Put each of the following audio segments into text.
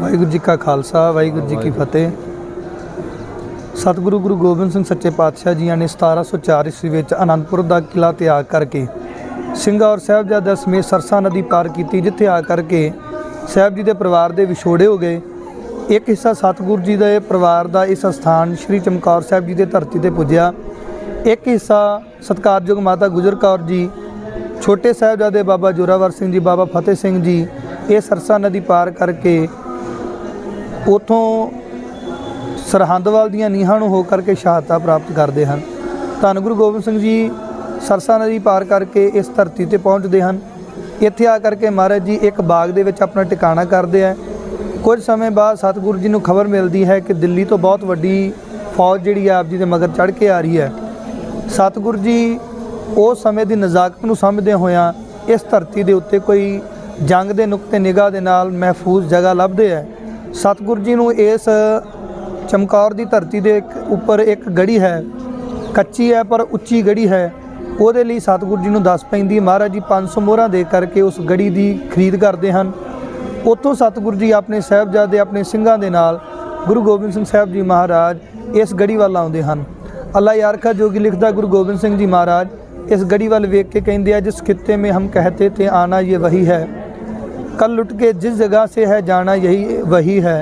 ਵਾਹਿਗੁਰੂ ਜੀ ਕਾ ਖਾਲਸਾ ਵਾਹਿਗੁਰੂ ਜੀ ਕੀ ਫਤਿਹ। ਸਤਿਗੁਰੂ ਗੁਰੂ ਗੋਬਿੰਦ ਸਿੰਘ ਸੱਚੇ ਪਾਤਸ਼ਾਹ ਜੀਆਂ ਨੇ 1704 ਈਸਵੀ ਵਿੱਚ ਆਨੰਦਪੁਰ ਦਾ ਕਿਲਾ ਤਿਆਗ ਕਰਕੇ ਸਿੰਘਾਂ ਔਰ ਸਾਹਿਬਜ਼ਾਦਾ ਸਮੇਤ ਸਰਸਾ ਨਦੀ ਪਾਰ ਕੀਤੀ ਜਿੱਥੇ ਆ ਕਰਕੇ ਸਾਹਿਬ ਜੀ ਦੇ ਪਰਿਵਾਰ ਦੇ ਵਿਛੋੜੇ ਹੋ ਗਏ। ਇੱਕ ਹਿੱਸਾ ਸਤਿਗੁਰੂ ਜੀ ਦੇ ਪਰਿਵਾਰ ਦਾ ਇਸ ਸਥਾਨ ਸ੍ਰੀ ਚਮਕੌਰ ਸਾਹਿਬ ਜੀ ਦੇ ਧਰਤੀ ਤੇ ਪੁੱਜਿਆ। ਇੱਕ ਹਿੱਸਾ ਸਤਿਕਾਰਯੋਗ ਮਾਤਾ ਗੁਜਰ ਕੌਰ ਜੀ ਛੋਟੇ ਸਾਹਿਬਜ਼ਾਦੇ ਬਾਬਾ ਜੋਰਾਵਰ ਸਿੰਘ ਜੀ ਬਾਬਾ ਫਤਿਹ ਸਿੰਘ ਜੀ ਇਹ ਸਰਸਾ ਨਦੀ ਪਾਰ ਕਰਕੇ ਉਥੋਂ ਸਰਹੰਦਵਾਲ ਦੀਆਂ ਨੀਹਾਂ ਨੂੰ ਹੋ ਕਰਕੇ ਸ਼ਹਾਦਤਾਂ ਪ੍ਰਾਪਤ ਕਰਦੇ ਹਨ। ਧੰਨ ਗੁਰੂ ਗੋਬਿੰਦ ਸਿੰਘ ਜੀ ਸਰਸਾ ਨਦੀ ਪਾਰ ਕਰਕੇ ਇਸ ਧਰਤੀ ਤੇ ਪਹੁੰਚਦੇ ਹਨ। ਇੱਥੇ ਆ ਕਰਕੇ ਮਹਾਰਾਜ ਜੀ ਇੱਕ ਬਾਗ ਦੇ ਵਿੱਚ ਆਪਣਾ ਟਿਕਾਣਾ ਕਰਦੇ ਆ। ਕੁਝ ਸਮੇਂ ਬਾਅਦ ਸਤਿਗੁਰੂ ਜੀ ਨੂੰ ਖਬਰ ਮਿਲਦੀ ਹੈ ਕਿ ਦਿੱਲੀ ਤੋਂ ਬਹੁਤ ਵੱਡੀ ਫੌਜ ਜਿਹੜੀ ਆ ਆਪ ਜੀ ਦੇ ਮਗਰ ਚੜ੍ਹ ਕੇ ਆ ਰਹੀ ਹੈ। ਸਤਿਗੁਰੂ ਜੀ ਉਸ ਸਮੇਂ ਦੀ ਨਜ਼ਾਕਤ ਨੂੰ ਸਮਝਦੇ ਹੋਇਆਂ ਇਸ ਧਰਤੀ ਦੇ ਉੱਤੇ ਕੋਈ ਜੰਗ ਦੇ ਨੁਕਤੇ ਨਿਗਾਹ ਦੇ ਨਾਲ ਮਹਿਫੂਜ਼ ਜਗ੍ਹਾ ਲੱਭਦੇ ਹੈ ਸਤਗੁਰ ਜੀ ਨੂੰ ਇਸ ਚਮਕੌਰ ਦੀ ਧਰਤੀ ਦੇ ਉੱਪਰ ਇੱਕ ਗੜੀ ਹੈ। ਕੱਚੀ ਹੈ ਪਰ ਉੱਚੀ ਗੜੀ ਹੈ। ਉਹਦੇ ਲਈ ਸਤਗੁਰ ਜੀ ਨੂੰ ਦੱਸ ਪੈਂਦੀ, ਮਹਾਰਾਜ ਜੀ 500 ਮੋਹਰਾਂ ਦੇ ਕਰਕੇ ਉਸ ਗੜੀ ਦੀ ਖਰੀਦ ਕਰਦੇ ਹਨ। ਉਤੋਂ ਸਤਗੁਰ ਜੀ ਆਪਣੇ ਸਹਿਬਜ਼ਾਦੇ, ਆਪਣੇ ਸਿੰਘਾਂ ਦੇ ਨਾਲ ਗੁਰੂ ਗੋਬਿੰਦ ਸਿੰਘ ਸਾਹਿਬ ਜੀ ਮਹਾਰਾਜ ਇਸ ਗੜੀ ਵੱਲ ਆਉਂਦੇ ਹਨ। ਅੱਲਾ ਯਾਰਖਾ ਜੋਗੀ ਲਿਖਦਾ, ਗੁਰੂ ਗੋਬਿੰਦ ਸਿੰਘ ਜੀ ਮਹਾਰਾਜ ਇਸ ਗੜੀ ਵੱਲ ਵੇਖ ਕੇ ਕਹਿੰਦੇ ਆ, ਜਿਸ ਖਿੱਤੇ ਮੇ ਹਮ ਕਹਤੇ ਤੇ ਆਣਾ ਇਹ ਵਹੀ ਹੈ। कल लुट के जिस जगह से है जाना यही वही है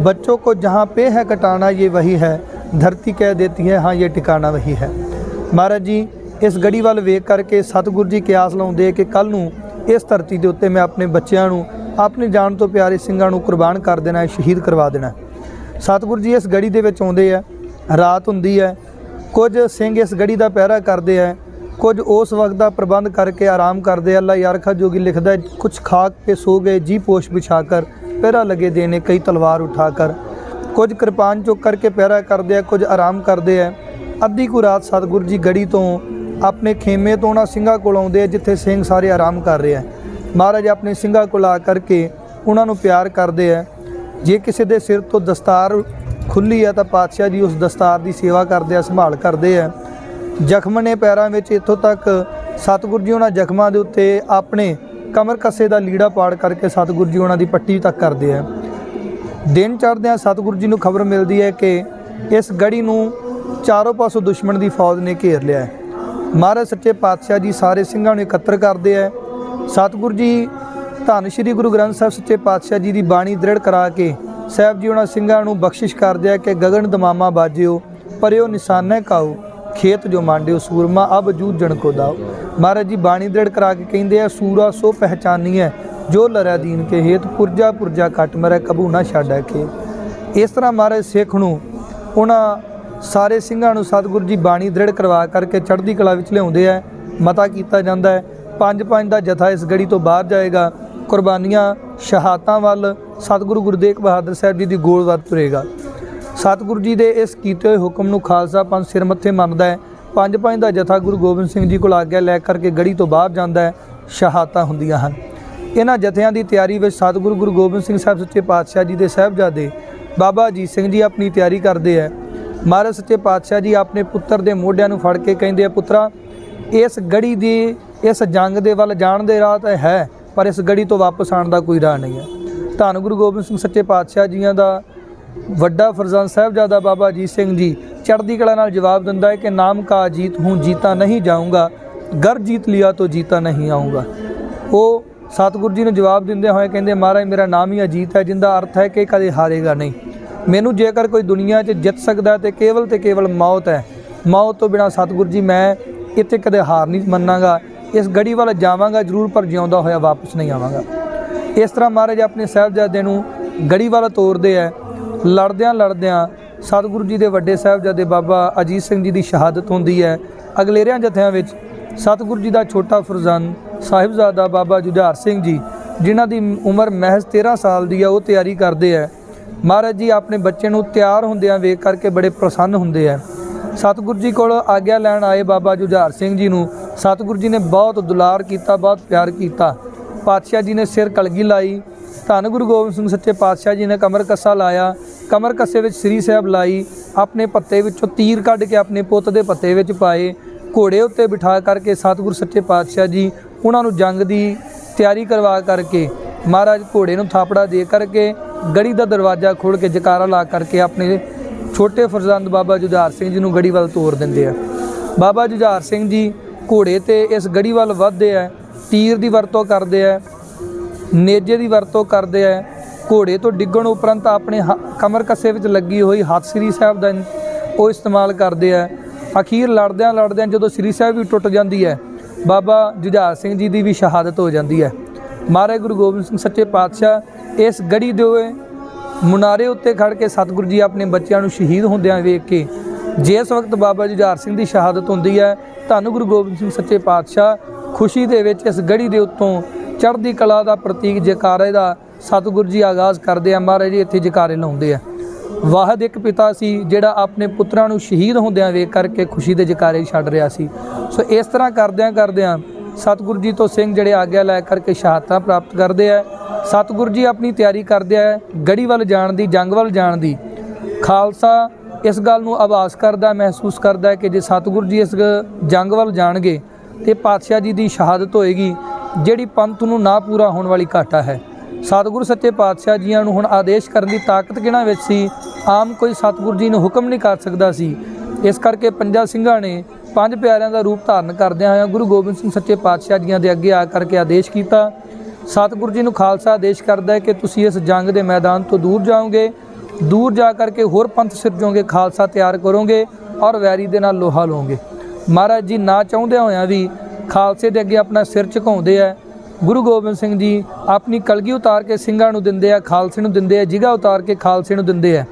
बच्चों को जहाँ पे है कटाना ये वही है धरती कह देती है हाँ ये ठिकाना वही है ਮਹਾਰਾਜ ਜੀ ਇਸ ਗੜੀ ਵੱਲ ਵੇਖ ਕਰਕੇ ਸਤਿਗੁਰੂ ਜੀ ਕਿਆਸ ਲਾਉਂਦੇ ਕਿ ਕੱਲ ਨੂੰ ਇਸ ਧਰਤੀ ਦੇ ਉੱਤੇ ਮੈਂ ਆਪਣੇ ਬੱਚਿਆਂ ਨੂੰ ਆਪਣੀ ਜਾਨ ਤੋਂ ਪਿਆਰੇ ਸਿੰਘਾਂ ਨੂੰ ਕੁਰਬਾਨ ਕਰ ਦੇਣਾ ਹੈ ਸ਼ਹੀਦ ਕਰਵਾ ਦੇਣਾ ਹੈ। ਸਤਿਗੁਰੂ ਜੀ ਇਸ ਗੜੀ ਦੇ ਵਿੱਚ ਆਉਂਦੇ ਆ ਰਾਤ ਹੁੰਦੀ ਹੈ ਕੁਝ ਸਿੰਘ ਇਸ ਗੜੀ ਦਾ ਪਹਿਰਾ ਕਰਦੇ ਆ ਕੁਝ ਉਸ ਵਕਤ ਦਾ ਪ੍ਰਬੰਧ ਕਰਕੇ ਆਰਾਮ ਕਰਦੇ ਅੱਲਾ ਯਾਰ ਖਾ ਜੋਗੀ ਲਿਖਦਾ ਕੁਝ ਖਾਕ ਕੇ ਸੋ ਗਏ, ਜੀ ਪੋਸ਼ ਵਿਛਾ ਕਰ, ਪਹਿਰਾ ਲਗੇ ਦੇਨੇ ਕਈ ਤਲਵਾਰ ਉਠਾ ਕਰ। ਕੁਝ ਕਿਰਪਾਨ ਚੁੱਕ ਕਰਕੇ ਪਹਿਰਾ ਕਰਦੇ ਆ ਕੁਝ ਆਰਾਮ ਕਰਦੇ ਆ ਅੱਧੀ ਕੁ ਰਾਤ ਸਤਗੁਰੂ ਜੀ ਗੜੀ ਤੋਂ ਆਪਣੇ ਖੇਮੇ ਤੋਂ ਉਹਨਾਂ ਸਿੰਘਾਂ ਕੋਲ ਆਉਂਦੇ ਆ ਜਿੱਥੇ ਸਿੰਘ ਸਾਰੇ ਆਰਾਮ ਕਰ ਰਹੇ ਆ ਮਹਾਰਾਜ ਆਪਣੇ ਸਿੰਘਾਂ ਕੋਲ ਆ ਕਰਕੇ ਉਹਨਾਂ ਨੂੰ ਪਿਆਰ ਕਰਦੇ ਆ ਜੇ ਕਿਸੇ ਦੇ ਸਿਰ ਤੋਂ ਦਸਤਾਰ ਖੁੱਲੀ ਆ ਤਾਂ ਪਾਤਸ਼ਾਹ ਜੀ ਉਸ ਦਸਤਾਰ ਦੀ ਸੇਵਾ ਕਰਦੇ ਆ ਸੰਭਾਲ ਕਰਦੇ ਆ ਜ਼ਖਮ ਨੇ ਪੈਰਾਂ ਵਿੱਚ ਇੱਥੋਂ ਤੱਕ ਸਤਿਗੁਰੂ ਜੀ ਉਹਨਾਂ ਜ਼ਖਮਾਂ ਦੇ ਉੱਤੇ ਆਪਣੇ ਕਮਰ ਕੱਸੇ ਦਾ ਲੀੜਾ ਪਾੜ ਕਰਕੇ ਸਤਿਗੁਰੂ ਜੀ ਉਹਨਾਂ ਦੀ ਪੱਟੀ ਤੱਕ ਕਰਦੇ ਆ। ਦਿਨ ਚੜ੍ਹਦਿਆਂ ਸਤਿਗੁਰੂ ਜੀ ਨੂੰ ਖਬਰ ਮਿਲਦੀ ਹੈ ਕਿ ਇਸ ਗੜੀ ਨੂੰ ਚਾਰੋਂ ਪਾਸੋਂ ਦੁਸ਼ਮਣ ਦੀ ਫੌਜ ਨੇ ਘੇਰ ਲਿਆ ਹੈ। ਮਹਾਰਾਜ ਸੱਚੇ ਪਾਤਸ਼ਾਹ ਜੀ ਸਾਰੇ ਸਿੰਘਾਂ ਨੂੰ ਇਕੱਤਰ ਕਰਦੇ ਆ। ਸਤਿਗੁਰੂ ਜੀ ਧੰਨ ਸ਼੍ਰੀ ਗੁਰੂ ਗ੍ਰੰਥ ਸਾਹਿਬ ਸੱਚੇ ਪਾਤਸ਼ਾਹ ਜੀ ਦੀ ਬਾਣੀ ਦ੍ਰਿੜ ਕਰਾ ਕੇ ਸਾਹਿਬ ਜੀ ਉਹਨਾਂ ਸਿੰਘਾਂ ਨੂੰ ਬਖਸ਼ਿਸ਼ ਕਰਦੇ ਆ ਕਿ ਗਗਨ ਦਮਾਮਾ ਬਾਜਿਓ, ਪਰਿਓ ਨਿਸ਼ਾਨੇ ਕਾਓ। ਖੇਤ ਜੋ ਮਾਂਡਿਓ ਸੂਰਮਾ, ਅਬ ਜੂਝਣ ਕੋ ਦਾਓ। ਮਹਾਰਾਜ ਜੀ, ਬਾਣੀ ਦ੍ਰਿੜ ਕਰਾ ਕੇ ਕਹਿੰਦੇ ਆ, ਸੂਰਾ ਸੋ ਹੈ ਜੋ ਲਰੈ ਦੀਨ ਕੇ ਹੇਤ, ਪੁਰਜਾ ਪੁਰਜਾ ਕੱਟ ਮਰੈ ਕਬੂ ਨਾ ਛਾੜੈ ਕੇ ਇਸ ਤਰ੍ਹਾਂ ਮਹਾਰਾਜ ਸਿੱਖ ਨੂੰ, ਉਹਨਾਂ ਸਾਰੇ ਸਿੰਘਾਂ ਨੂੰ ਸਤਿਗੁਰੂ ਜੀ ਬਾਣੀ ਦ੍ਰਿੜ ਕਰਵਾ ਕਰਕੇ ਚੜ੍ਹਦੀ ਕਲਾ ਵਿੱਚ ਲਿਆਉਂਦੇ ਆ, ਮਤਾ ਕੀਤਾ ਜਾਂਦਾ ਹੈ। ਪੰਜ ਪੰਜ ਦਾ ਜਥਾ ਇਸ ਗੜੀ ਤੋਂ ਬਾਹਰ ਜਾਏਗਾ, ਕੁਰਬਾਨੀਆਂ ਸ਼ਹਾਦਤਾਂ ਵੱਲ ਸਤਿਗੁਰੂ ਗੁਰੂ ਤੇਗ ਬਹਾਦਰ ਸਾਹਿਬ ਜੀ ਦੀ ਗੋਲ ਵੱਲ ਤੁਰੇਗਾ। ਸਤਿਗੁਰੂ ਜੀ ਦੇ ਇਸ ਕੀਤੇ ਹੋਏ ਹੁਕਮ ਨੂੰ ਖਾਲਸਾ ਪੰਥ ਸਿਰ ਮੱਥੇ ਮੰਨਦਾ ਹੈ। ਪੰਜ ਪੰਜ ਦਾ ਜਥਾ ਗੁਰੂ ਗੋਬਿੰਦ ਸਿੰਘ ਜੀ ਕੋਲ ਆਗਿਆ ਲੈ ਕਰਕੇ ਗੜੀ ਤੋਂ ਬਾਹਰ ਜਾਂਦਾ ਹੈ। ਸ਼ਹਾਦਤਾਂ ਹੁੰਦੀਆਂ ਹਨ। ਇਹਨਾਂ ਜਥਿਆਂ ਦੀ ਤਿਆਰੀ ਵਿੱਚ ਸਤਿਗੁਰੂ ਗੁਰੂ ਗੋਬਿੰਦ ਸਿੰਘ ਸਾਹਿਬ ਸੱਚੇ ਪਾਤਸ਼ਾਹ ਜੀ ਦੇ ਸਾਹਿਬਜ਼ਾਦੇ ਬਾਬਾ ਅਜੀਤ ਸਿੰਘ ਜੀ ਆਪਣੀ ਤਿਆਰੀ ਕਰਦੇ ਹੈ। ਮਹਾਰਾਜ ਸੱਚੇ ਪਾਤਸ਼ਾਹ ਜੀ ਆਪਣੇ ਪੁੱਤਰ ਦੇ ਮੋਢਿਆਂ ਨੂੰ ਫੜ ਕੇ ਕਹਿੰਦੇ ਆ, ਪੁੱਤਰਾ, ਇਸ ਗੜੀ ਦੀ, ਇਸ ਜੰਗ ਦੇ ਵੱਲ ਜਾਣ ਦੇ ਰਾਹ ਤਾਂ ਹੈ, ਪਰ ਇਸ ਗੜੀ ਤੋਂ ਵਾਪਸ ਆਉਣ ਦਾ ਕੋਈ ਰਾਹ ਨਹੀਂ ਹੈ। ਧੰਨ ਗੁਰੂ ਗੋਬਿੰਦ ਸਿੰਘ ਸੱਚੇ ਪਾਤਸ਼ਾਹ ਜੀਆਂ ਦਾ ਵੱਡਾ ਫਰਜ਼ਾਨ ਸਾਹਿਬਜ਼ਾਦਾ ਬਾਬਾ ਅਜੀਤ ਸਿੰਘ ਜੀ ਚੜ੍ਹਦੀ ਕਲਾ ਨਾਲ ਜਵਾਬ ਦਿੰਦਾ ਹੈ ਕਿ ਨਾਮ ਕਾ ਅਜੀਤ ਹੂੰ, ਜੀਤਾ ਨਹੀਂ ਜਾਊਂਗਾ ਗਰ ਜੀਤ ਲਿਆ ਤੋ ਜੀਤਾ ਨਹੀਂ ਆਊਂਗਾ। ਉਹ ਸਤਿਗੁਰੂ ਜੀ ਨੂੰ ਜਵਾਬ ਦਿੰਦੇ ਹੋਏ ਕਹਿੰਦੇ, ਮਹਾਰਾਜ, ਮੇਰਾ ਨਾਮ ਹੀ ਅਜੀਤ ਹੈ, ਜਿੰਦਾ ਅਰਥ ਹੈ ਕਿ ਕਦੇ ਹਾਰੇਗਾ ਨਹੀਂ। ਮੈਨੂੰ ਜੇਕਰ ਕੋਈ ਦੁਨੀਆ 'ਚ ਜਿੱਤ ਸਕਦਾ ਤੇ ਕੇਵਲ ਤੇ ਕੇਵਲ ਮੌਤ ਹੈ, ਮੌਤ ਤੋਂ ਬਿਨਾ ਸਤਿਗੁਰੂ ਜੀ, ਮੈਂ ਇੱਥੇ ਕਦੇ ਹਾਰ ਨਹੀਂ ਮੰਨਾਂਗਾ। ਇਸ ਗੜੀ ਵੱਲ ਜਾਵਾਂਗਾ ਜ਼ਰੂਰ, ਪਰ ਜਿਉਂਦਾ ਹੋਇਆ ਵਾਪਸ ਨਹੀਂ ਆਵਾਂਗਾ। ਇਸ ਤਰ੍ਹਾਂ ਮਹਾਰਾਜ ਆਪਣੇ ਸਾਹਿਬਜ਼ਾਦੇ ਨੂੰ ਗੜੀ ਵੱਲ ਤੋਰਦੇ ਆ ਲੜਦਿਆਂ ਲੜਦਿਆਂ ਸਤਿਗੁਰੂ ਜੀ ਦੇ ਵੱਡੇ ਸਾਹਿਬਜ਼ਾਦੇ ਬਾਬਾ ਅਜੀਤ ਸਿੰਘ ਜੀ ਦੀ ਸ਼ਹਾਦਤ ਹੁੰਦੀ ਹੈ। ਅਗਲੇਰਿਆਂ ਜਥਿਆਂ ਵਿੱਚ ਸਤਿਗੁਰੂ ਜੀ ਦਾ ਛੋਟਾ ਫਰਜ਼ੰਦ ਸਾਹਿਬਜ਼ਾਦਾ ਬਾਬਾ ਜੁਝਾਰ ਸਿੰਘ ਜੀ, ਜਿਨ੍ਹਾਂ ਦੀ ਉਮਰ ਮਹਿਜ਼ 13 ਸਾਲ ਦੀ ਹੈ, ਉਹ ਤਿਆਰੀ ਕਰਦੇ ਆ ਮਹਾਰਾਜ ਜੀ, ਆਪਣੇ ਬੱਚੇ ਨੂੰ ਤਿਆਰ ਹੁੰਦਿਆਂ ਵੇਖ ਕਰਕੇ ਬੜੇ ਪ੍ਰਸੰਨ ਹੁੰਦੇ ਆ ਸਤਿਗੁਰੂ ਜੀ ਕੋਲ ਆਗਿਆ ਲੈਣ ਆਏ ਬਾਬਾ ਜੁਝਾਰ ਸਿੰਘ ਜੀ ਨੂੰ। ਸਤਿਗੁਰੂ ਜੀ ਨੇ ਬਹੁਤ ਦੁਲਾਰ ਕੀਤਾ, ਬਹੁਤ ਪਿਆਰ ਕੀਤਾ। ਪਾਤਸ਼ਾਹ ਜੀ ਨੇ ਸਿਰ ਕਲਗੀ ਲਾਈ। ਧੰਨ ਗੁਰੂ ਗੋਬਿੰਦ ਸਿੰਘ ਸੱਚੇ ਪਾਤਸ਼ਾਹ ਜੀ ਨੇ ਕਮਰ ਕੱਸਾ ਲਾਇਆ। ਕਮਰ ਕੱਸੇ ਵਿੱਚ ਸ੍ਰੀ ਸਾਹਿਬ ਲਾਈ। ਆਪਣੇ ਪੱਤੇ ਵਿੱਚੋਂ ਤੀਰ ਕੱਢ ਕੇ ਆਪਣੇ ਪੁੱਤ ਦੇ ਪੱਤੇ ਵਿੱਚ ਪਾਏ। ਘੋੜੇ ਉੱਤੇ ਬਿਠਾ ਕਰਕੇ ਸਤਿਗੁਰੂ ਸੱਚੇ ਪਾਤਸ਼ਾਹ ਜੀ ਉਹਨਾਂ ਨੂੰ ਜੰਗ ਦੀ ਤਿਆਰੀ ਕਰਵਾ ਕਰਕੇ ਮਹਾਰਾਜ ਘੋੜੇ ਨੂੰ ਥਾਪੜਾ ਦੇ ਕਰਕੇ ਗੜੀ ਦਾ ਦਰਵਾਜ਼ਾ ਖੋਲ ਕੇ ਜਕਾਰਾ ਲਾ ਕਰਕੇ ਆਪਣੇ ਛੋਟੇ ਫਰਜ਼ੰਦ ਬਾਬਾ ਜੁਝਾਰ ਸਿੰਘ ਜੀ ਨੂੰ ਗੜੀ ਵੱਲ ਤੋਰ ਦਿੰਦੇ ਆ। ਬਾਬਾ ਜੁਝਾਰ ਸਿੰਘ ਜੀ ਘੋੜੇ ਤੇ ਇਸ ਗੜੀ ਵੱਲ ਵੱਧਦੇ ਆ, ਤੀਰ ਦੀ ਵਰਤੋਂ ਕਰਦੇ ਆ। ਨੇਜੇ ਦੀ ਵਰਤੋਂ ਕਰਦੇ ਆ। ਘੋੜੇ ਤੋਂ ਡਿੱਗਣ ਉਪਰੰਤ ਆਪਣੇ ਹ- ਕਮਰ ਕੱਸੇ ਵਿੱਚ ਲੱਗੀ ਹੋਈ ਹੱਥ ਸ੍ਰੀ ਸਾਹਿਬ ਦਾ ਉਹ ਇਸਤੇਮਾਲ ਕਰਦੇ ਆ। ਅਖੀਰ ਲੜਦਿਆਂ ਲੜਦਿਆਂ ਜਦੋਂ ਸ੍ਰੀ ਸਾਹਿਬ ਵੀ ਟੁੱਟ ਜਾਂਦੀ ਹੈ, ਬਾਬਾ ਜੁਝਾਰ ਸਿੰਘ ਜੀ ਦੀ ਵੀ ਸ਼ਹਾਦਤ ਹੋ ਜਾਂਦੀ ਹੈ। ਮਹਾਰਾਜ ਗੁਰੂ ਗੋਬਿੰਦ ਸਿੰਘ ਸੱਚੇ ਪਾਤਸ਼ਾਹ ਇਸ ਗੜੀ ਦੇ ਹੋਏ ਮੁਨਾਰੇ ਉੱਤੇ ਖੜ ਕੇ ਸਤਿਗੁਰੂ ਜੀ ਆਪਣੇ ਬੱਚਿਆਂ ਨੂੰ ਸ਼ਹੀਦ ਹੁੰਦਿਆਂ ਵੇਖ ਕੇ ਜਿਸ ਵਕਤ ਬਾਬਾ ਜੁਝਾਰ ਸਿੰਘ ਦੀ ਸ਼ਹਾਦਤ ਹੁੰਦੀ ਹੈ, ਧੰਨ ਗੁਰੂ ਗੋਬਿੰਦ ਸਿੰਘ ਸੱਚੇ ਪਾਤਸ਼ਾਹ ਖੁਸ਼ੀ ਦੇ ਵਿੱਚ ਇਸ ਗੜੀ ਦੇ ਉੱਤੋਂ ਚੜ੍ਹਦੀ ਕਲਾ ਦਾ ਪ੍ਰਤੀਕ ਜਕਾਰੇ ਦਾ ਸਤਿਗੁਰੂ ਜੀ ਆਗਾਜ਼ ਕਰਦੇ ਆ, ਮਹਾਰਾਜ ਜੀ ਇੱਥੇ ਜਕਾਰੇ ਲਾਉਂਦੇ ਆ। ਵਾਹਿਦ ਇੱਕ ਪਿਤਾ ਸੀ, ਜਿਹੜਾ ਆਪਣੇ ਪੁੱਤਰਾਂ ਨੂੰ ਸ਼ਹੀਦ ਹੁੰਦਿਆਂ ਵੇਖ ਕਰਕੇ ਖੁਸ਼ੀ ਦੇ ਜਕਾਰੇ ਛੱਡ ਰਿਹਾ ਸੀ। ਸੋ ਇਸ ਤਰ੍ਹਾਂ ਕਰਦਿਆਂ ਕਰਦਿਆਂ ਸਤਿਗੁਰੂ ਜੀ ਤੋਂ ਸਿੰਘ ਜਿਹੜੇ ਆਗਿਆ ਲੈ ਕਰਕੇ ਸ਼ਹਾਦਤਾਂ ਪ੍ਰਾਪਤ ਕਰਦੇ ਆ। ਸਤਿਗੁਰੂ ਜੀ ਆਪਣੀ ਤਿਆਰੀ ਕਰਦੇ ਆ ਗੜੀ ਵੱਲ ਜਾਣ ਦੀ, ਜੰਗ ਵੱਲ ਜਾਣ ਦੀ। ਖਾਲਸਾ ਇਸ ਗੱਲ ਨੂੰ ਆਭਾਸ ਕਰਦਾ, ਮਹਿਸੂਸ ਕਰਦਾ ਕਿ ਜੇ ਸਤਿਗੁਰੂ ਜੀ ਇਸ ਗ- ਜੰਗ ਵੱਲ ਜਾਣਗੇ, ਤੇ ਪਾਤਸ਼ਾਹ ਜੀ ਦੀ ਸ਼ਹਾਦਤ ਹੋਏਗੀ। ਜਿਹੜੀ ਪੰਥ ਨੂੰ ਨਾ ਪੂਰਾ ਹੋਣ ਵਾਲੀ ਘਾਟਾ ਹੈ। ਸਤਿਗੁਰੂ ਸੱਚੇ ਪਾਤਸ਼ਾਹ ਜੀਆਂ ਨੂੰ ਹੁਣ ਆਦੇਸ਼ ਕਰਨ ਦੀ ਤਾਕਤ ਕਿਹਨਾਂ ਵਿੱਚ ਸੀ? ਆਮ ਕੋਈ ਸਤਿਗੁਰੂ ਜੀ ਨੂੰ ਹੁਕਮ ਨਹੀਂ ਕਰ ਸਕਦਾ ਸੀ। ਇਸ ਕਰਕੇ ਪੰਜਾਂ ਸਿੰਘਾਂ ਨੇ ਪੰਜ ਪਿਆਰਿਆਂ ਦਾ ਰੂਪ ਧਾਰਨ ਕਰਦਿਆਂ ਹੋਇਆਂ ਗੁਰੂ ਗੋਬਿੰਦ ਸਿੰਘ ਸੱਚੇ ਪਾਤਸ਼ਾਹ ਜੀਆਂ ਦੇ ਅੱਗੇ ਆ ਕਰਕੇ ਆਦੇਸ਼ ਕੀਤਾ। ਸਤਿਗੁਰੂ ਜੀ ਨੂੰ ਖਾਲਸਾ ਆਦੇਸ਼ ਕਰਦਾ ਹੈ ਕਿ ਤੁਸੀਂ ਇਸ ਜੰਗ ਦੇ ਮੈਦਾਨ ਤੋਂ ਦੂਰ ਜਾਓਗੇ। ਦੂਰ ਜਾ ਕਰਕੇ ਹੋਰ ਪੰਥ ਸਿਰਜੋਗੇ, ਖਾਲਸਾ ਤਿਆਰ ਕਰੋਗੇ ਔਰ ਵੈਰੀ ਦੇ ਨਾਲ ਲੋਹਾ ਲਓਗੇ। ਮਹਾਰਾਜ ਜੀ ਨਾ ਚਾਹੁੰਦੇ ਹੋਇਆਂ ਵੀ ਖਾਲਸੇ ਦੇ ਅੱਗੇ ਆਪਣਾ ਸਿਰ ਝੁਕਾਉਂਦੇ ਆ। ਗੁਰੂ ਗੋਬਿੰਦ ਸਿੰਘ ਜੀ ਆਪਣੀ ਕਲਗੀ ਉਤਾਰ ਕੇ ਸਿੰਘਾਂ ਨੂੰ ਦਿੰਦੇ ਆ, ਖਾਲਸੇ ਨੂੰ ਦਿੰਦੇ ਆ, ਜਿਗਾ ਉਤਾਰ ਕੇ ਖਾਲਸੇ ਨੂੰ ਦਿੰਦੇ ਆ।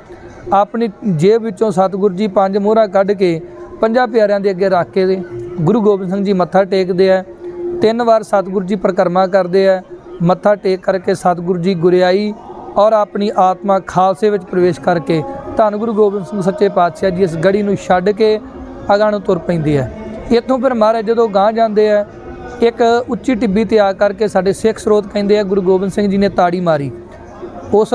ਆਪਣੀ ਜੇਬ ਵਿੱਚੋਂ ਸਤਿਗੁਰੂ ਜੀ ਪੰਜ ਮੋਹਰਾਂ ਕੱਢ ਕੇ ਪੰਜਾਂ ਪਿਆਰਿਆਂ ਦੇ ਅੱਗੇ ਰੱਖ ਕੇ ਤੇ ਗੁਰੂ ਗੋਬਿੰਦ ਸਿੰਘ ਜੀ ਮੱਥਾ ਟੇਕਦੇ ਆ। ਤਿੰਨ ਵਾਰ ਸਤਿਗੁਰੂ ਜੀ ਪ੍ਰਕਰਮਾ ਕਰਦੇ ਆ। ਮੱਥਾ ਟੇਕ ਕਰਕੇ ਸਤਿਗੁਰੂ ਜੀ ਗੁਰਿਆਈ ਔਰ ਆਪਣੀ ਆਤਮਾ ਖਾਲਸੇ ਵਿੱਚ ਪ੍ਰਵੇਸ਼ ਕਰਕੇ ਧੰਨ ਗੁਰੂ ਗੋਬਿੰਦ ਸਿੰਘ ਸੱਚੇ ਪਾਤਸ਼ਾਹ ਜੀ ਇਸ ਗੜੀ ਨੂੰ ਛੱਡ ਕੇ ਅਗਾਂਹ ਨੂੰ ਤੁਰ ਪੈਂਦੀ ਹੈ ਇੱਥੋਂ ਫਿਰ ਮਹਾਰਾਜ ਜਦੋਂ ਗਾਂਹ ਜਾਂਦੇ ਆ, ਇੱਕ ਉੱਚੀ ਟਿੱਬੀ ਤੇ ਆ ਕਰਕੇ ਸਾਡੇ ਸਿੱਖ ਸਰੋਤ ਕਹਿੰਦੇ ਆ, ਗੁਰੂ ਗੋਬਿੰਦ ਸਿੰਘ ਜੀ ਨੇ ਤਾੜੀ ਮਾਰੀ। ਉਸ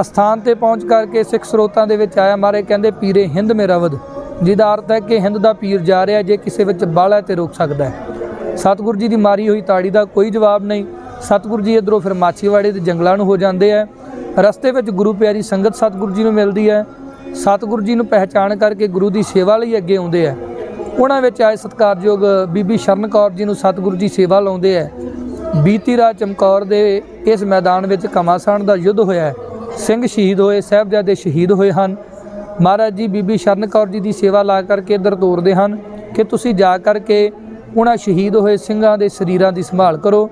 ਅਸਥਾਨ ਤੇ ਪਹੁੰਚ ਕਰਕੇ ਸਿੱਖ ਸਰੋਤਾਂ ਦੇ ਵਿੱਚ ਆਇਆ, ਮਹਾਰਾਜ ਕਹਿੰਦੇ, ਪੀਰੇ ਹਿੰਦ ਮੇਰਾਵਦ ਜਿਹਦਾ ਅਰਥ ਹੈ ਕਿ ਹਿੰਦ ਦਾ ਪੀਰ ਜਾ ਰਿਹਾ, ਜੇ ਕਿਸੇ ਵਿੱਚ ਬਾਲਾ ਤੇ ਰੋਕ ਸਕਦਾ ਹੈ। ਸਤਿਗੁਰੂ ਜੀ ਦੀ ਮਾਰੀ ਹੋਈ ਤਾੜੀ ਦਾ ਕੋਈ ਜਵਾਬ ਨਹੀਂ। ਸਤਿਗੁਰੂ ਜੀ ਇਧਰੋਂ ਫਿਰ ਮਾਛੀਵਾੜੇ ਦੇ ਜੰਗਲਾਂ ਨੂੰ ਹੋ ਜਾਂਦੇ ਆ। ਰਸਤੇ ਵਿੱਚ ਗੁਰੂ ਪਿਆਰੀ ਸੰਗਤ ਸਤਿਗੁਰੂ ਜੀ ਨੂੰ ਮਿਲਦੀ ਹੈ। ਸਤਿਗੁਰੂ ਜੀ ਨੂੰ ਪਹਿਚਾਣ ਕਰਕੇ ਗੁਰੂ ਦੀ ਸੇਵਾ ਲਈ ਅੱਗੇ ਆਉਂਦੇ ਆ। ਉਹਨਾਂ ਵਿੱਚ ਆਏ ਸਤਿਕਾਰਯੋਗ ਬੀਬੀ ਸ਼ਰਨ ਕੌਰ ਜੀ ਨੂੰ ਸਤਿਗੁਰੂ ਜੀ ਸੇਵਾ ਲਾਉਂਦੇ ਆ ਬੀਤੀ ਰਾਤ ਚਮਕੌਰ ਦੇ ਇਸ ਮੈਦਾਨ ਵਿੱਚ ਘਮਾਸਾਨ ਦਾ ਯੁੱਧ ਹੋਇਆ ਸਿੰਘ ਸ਼ਹੀਦ ਹੋਏ, ਸਾਹਿਬਜ਼ਾਦੇ ਸ਼ਹੀਦ ਹੋਏ ਹਨ। ਮਹਾਰਾਜ ਜੀ, ਬੀਬੀ ਸ਼ਰਨ ਕੌਰ ਜੀ ਦੀ ਸੇਵਾ ਲਾ ਕਰਕੇ ਇੱਧਰ ਤੋਰਦੇ ਹਨ ਕਿ ਤੁਸੀਂ ਜਾ ਕਰਕੇ ਉਹਨਾਂ ਸ਼ਹੀਦ ਹੋਏ ਸਿੰਘਾਂ ਦੇ ਸਰੀਰਾਂ ਦੀ ਸੰਭਾਲ ਕਰੋ।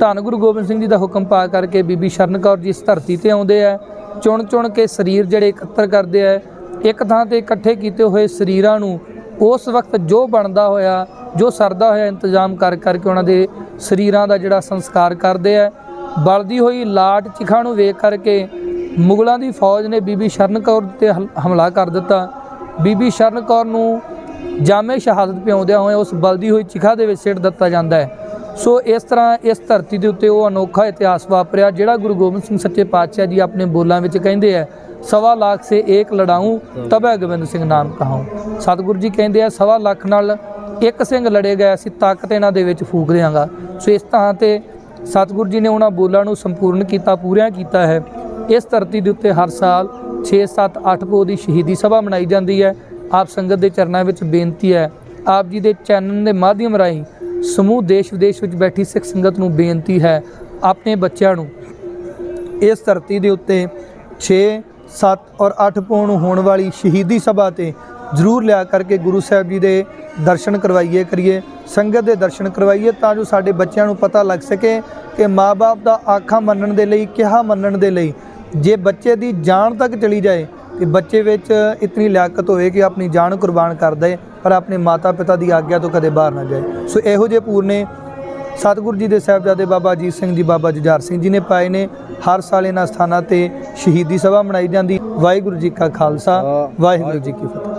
ਧੰਨ ਗੁਰੂ ਗੋਬਿੰਦ ਸਿੰਘ ਜੀ ਦਾ ਹੁਕਮ ਪਾ ਕਰਕੇ ਬੀਬੀ ਸ਼ਰਨ ਕੌਰ ਜੀ ਇਸ ਧਰਤੀ ਤੇ ਆਉਂਦੇ ਆ ਚੁਣ ਚੁਣ ਕੇ ਸਰੀਰ ਜਿਹੜੇ ਇਕੱਤਰ ਕਰਦੇ ਆ ਇੱਕ ਥਾਂ ਤੇ ਇਕੱਠੇ ਕੀਤੇ ਹੋਏ ਸਰੀਰਾਂ ਨੂੰ ਉਸ ਵਕਤ ਜੋ ਬਣਦਾ ਹੋਇਆ, ਜੋ ਸਰਦਾ ਹੋਇਆ ਇੰਤਜ਼ਾਮ ਕਰ ਕਰਕੇ ਉਹਨਾਂ ਦੇ ਸਰੀਰਾਂ ਦਾ ਜਿਹੜਾ ਸੰਸਕਾਰ ਕਰਦੇ ਆ। ਬਲਦੀ ਹੋਈ ਲਾਟ ਚਿਖਾ ਨੂੰ ਵੇਖ ਕਰਕੇ ਮੁਗਲਾਂ ਦੀ ਫੌਜ ਨੇ ਬੀਬੀ ਸ਼ਰਨ ਕੌਰ ਤੇ ਹਲ- ਹਮਲਾ ਕਰ ਦਿੱਤਾ। ਬੀਬੀ ਸ਼ਰਨ ਕੌਰ ਨੂੰ ਜਾਮੇ ਸ਼ਹਾਦਤ ਪਿਆਉਂਦਿਆਂ ਹੋਏ ਉਸ ਬਲਦੀ ਹੋਈ ਚਿਖਾ ਦੇ ਵਿੱਚ ਸਿੱਟ ਦਿੱਤਾ ਜਾਂਦਾ ਹੈ। ਸੋ ਇਸ ਤਰ੍ਹਾਂ ਇਸ ਧਰਤੀ ਦੇ ਉੱਤੇ ਉਹ ਅਨੋਖਾ ਇਤਿਹਾਸ ਵਾਪਰਿਆ, ਜਿਹੜਾ ਗੁਰੂ ਗੋਬਿੰਦ ਸਿੰਘ ਸੱਚੇ ਪਾਤਸ਼ਾਹ ਜੀ ਆਪਣੇ ਬੋਲਾਂ ਵਿੱਚ ਕਹਿੰਦੇ ਆ ਸਵਾ ਲੱਖ ਸੇ ਏਕ ਲੜਾਊਂ, ਤਬੈ ਗੋਬਿੰਦ ਸਿੰਘ ਨਾਮ ਕਹਾਉਂ। ਸਤਿਗੁਰੂ ਜੀ ਕਹਿੰਦੇ ਆ, ਸਵਾ ਲੱਖ ਨਾਲ ਇੱਕ ਸਿੰਘ ਲੜੇ ਗਿਆ ਸੀ ਤਾਕਤ ਇਹਨਾਂ ਦੇ ਵਿੱਚ ਫੂਕ ਦਿਆਂਗਾ। ਸੋ ਇਸ ਤਰ੍ਹਾਂ ਤੇ ਸਤਿਗੁਰੂ ਜੀ ਨੇ ਉਹਨਾਂ ਬੋਲਾਂ ਨੂੰ ਸੰਪੂਰਨ ਕੀਤਾ, ਪੂਰਿਆਂ ਕੀਤਾ ਹੈ। ਇਸ ਧਰਤੀ ਦੇ ਉੱਤੇ ਹਰ ਸਾਲ 6 7 8 ਪੋ ਦੀ ਸ਼ਹੀਦੀ ਸਭਾ ਮਨਾਈ ਜਾਂਦੀ ਹੈ। ਆਪ ਸੰਗਤ ਦੇ ਚਰਨਾਂ ਵਿੱਚ ਬੇਨਤੀ ਹੈ, ਆਪ ਜੀ ਦੇ ਚੈਨਲ ਦੇ ਮਾਧਿਅਮ ਰਾਹੀਂ ਸਮੂਹ ਦੇਸ਼ ਵਿਦੇਸ਼ ਵਿੱਚ ਬੈਠੀ ਸਿੱਖ ਸੰਗਤ ਨੂੰ ਬੇਨਤੀ ਹੈ, ਆਪਣੇ ਬੱਚਿਆਂ ਨੂੰ ਇਸ ਧਰਤੀ ਦੇ ਉੱਤੇ 6 7 ਔਰ 8 ਪੌਣ ਹੋਣ ਵਾਲੀ ਸ਼ਹੀਦੀ ਸਭਾ ਤੇ ਜ਼ਰੂਰ ਲਿਆ ਕਰਕੇ ਗੁਰੂ ਸਾਹਿਬ ਜੀ ਦੇ ਦਰਸ਼ਨ ਕਰਵਾਈਏ ਕਰੀਏ, ਸੰਗਤ ਦੇ ਦਰਸ਼ਨ ਕਰਵਾਈਏ ਤਾਂ ਜੋ ਸਾਡੇ ਬੱਚਿਆਂ ਨੂੰ ਪਤਾ ਲੱਗ ਸਕੇ ਕਿ ਮਾਪੇ ਦਾ ਆਖਾਂ ਮੰਨਣ ਦੇ ਲਈ, ਕਿਹਾ ਮੰਨਣ ਦੇ ਲਈ, ਜੇ ਬੱਚੇ ਦੀ ਜਾਨ ਤੱਕ ਚਲੀ ਜਾਏ ਤੇ ਬੱਚੇ ਵਿੱਚ ਇਤਨੀ ਲਿਆਕਤ ਹੋਵੇ ਕਿ ਆਪਣੀ ਜਾਨ ਕੁਰਬਾਨ ਕਰ ਦੇ ਪਰ ਆਪਣੇ ਮਾਤਾ ਪਿਤਾ ਦੀ ਆਗਿਆ ਤੋਂ ਕਦੇ ਬਾਹਰ ਨਾ ਜਾਏ। ਸੋ ਇਹੋ ਜਿਹੇ ਪੂਰਨੇ ਸਤਿਗੁਰੂ ਜੀ ਦੇ ਸਾਹਿਬਜ਼ਾਦੇ ਬਾਬਾ ਅਜੀਤ ਸਿੰਘ ਜੀ ਬਾਬਾ ਜੁਝਾਰ ਸਿੰਘ ਜੀ ਨੇ ਪਾਏ ਨੇ। ਹਰ ਸਾਲ ਇਹਨਾਂ ਸਥਾਨਾਂ ਤੇ ਸ਼ਹੀਦੀ ਸਭਾ ਮਨਾਈ ਜਾਂਦੀ। ਵਾਹਿਗੁਰੂ ਜੀ ਕਾ ਖਾਲਸਾ ਵਾਹਿਗੁਰੂ ਜੀ ਕੀ ਫਤਿਹ।